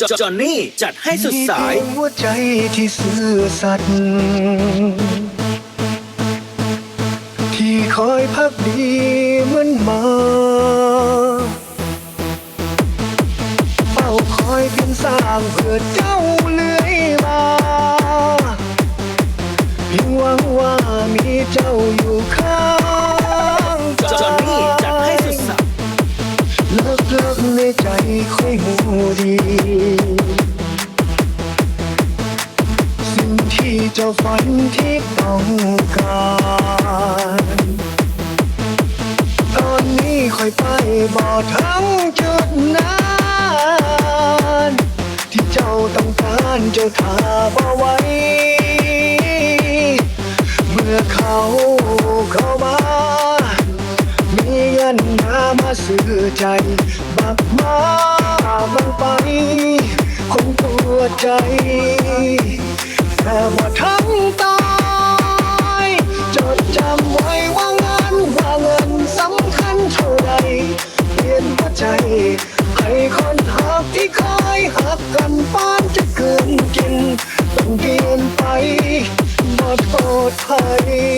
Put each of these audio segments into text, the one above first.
จจอนนี่จัดให้สุดสาย นี่หัวใจที่ซื่อสัตย์ที่คอยพักดี ค่อยหูดีสิ่งที่เจ้าฝันที่ต้องการตอนนี้ค่อยไปบอกทั้งจุดนั้นที่เจ้าต้องการเจ้าทาบเอาไว้ ซื้อใจบักมาบังไป คนตัวใจแต่ว่าทั้งตายจดจำไว้ว่างานว่าเงินสำคัญเท่าใดเปลี่ยนหัวใจ ให้คนหักที่เคยหักกันป้านจะเกินกินต้องเปลี่ยนไปบอดปลอดภัย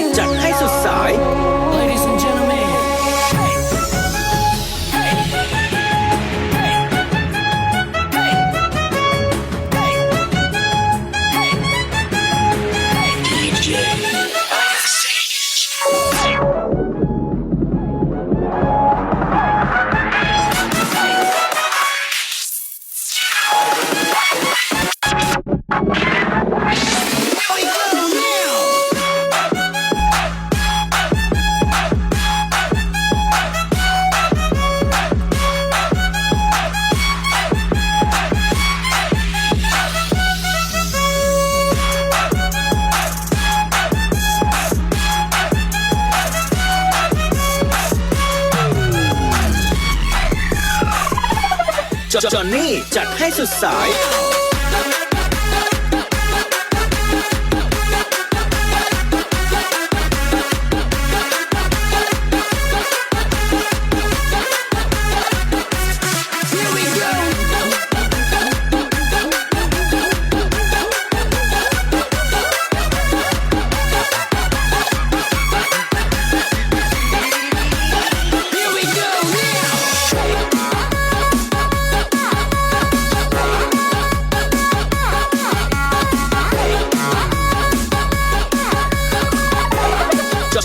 จอห์นนี่จัดให้สุดสาย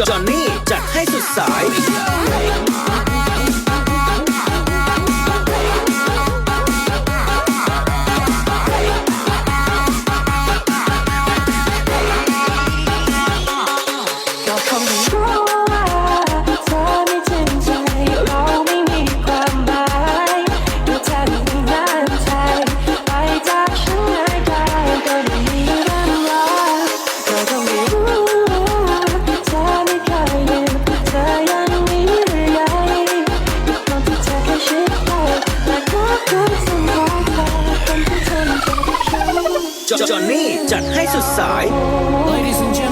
John จอห์นนี่จัดให้สุดสาย Ladies and gentlemen